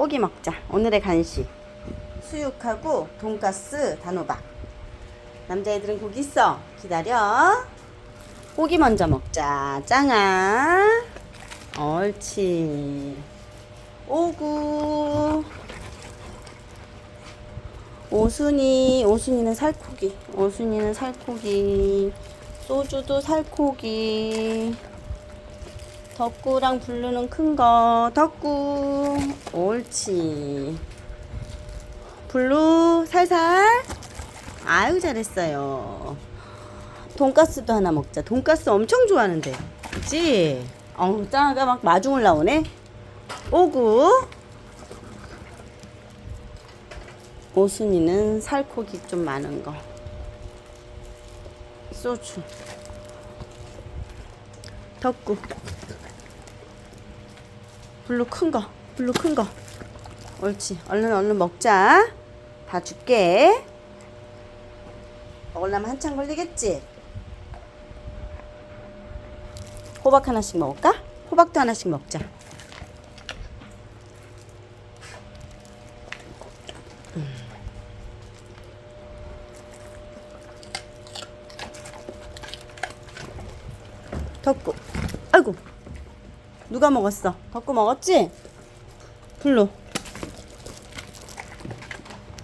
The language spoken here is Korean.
고기 먹자. 오늘의 간식. 수육하고 돈가스 단호박. 남자애들은 고기 있어. 기다려. 고기 먼저 먹자. 짱아. 옳지. 오구. 오순이. 오순이는 살코기. 오순이는 살코기. 소주도 살코기. 덕구랑 블루는 큰 거. 덕구. 옳지. 블루 살살. 아유 잘했어요. 돈가스도 하나 먹자. 돈가스 엄청 좋아하는데. 그치? 어우 짱아가 막 마중을 나오네. 오구. 오순이는 살코기 좀 많은 거. 소주. 덕구. 블루 큰 거. 블루 큰 거. 옳지. 얼른 얼른 먹자. 다 줄게. 먹으려면 한참 걸리겠지? 호박 하나씩 먹을까? 호박도 하나씩 먹자. 음. 덕구. 아이고. 누가 먹었어? 덕구 먹었지? 블루.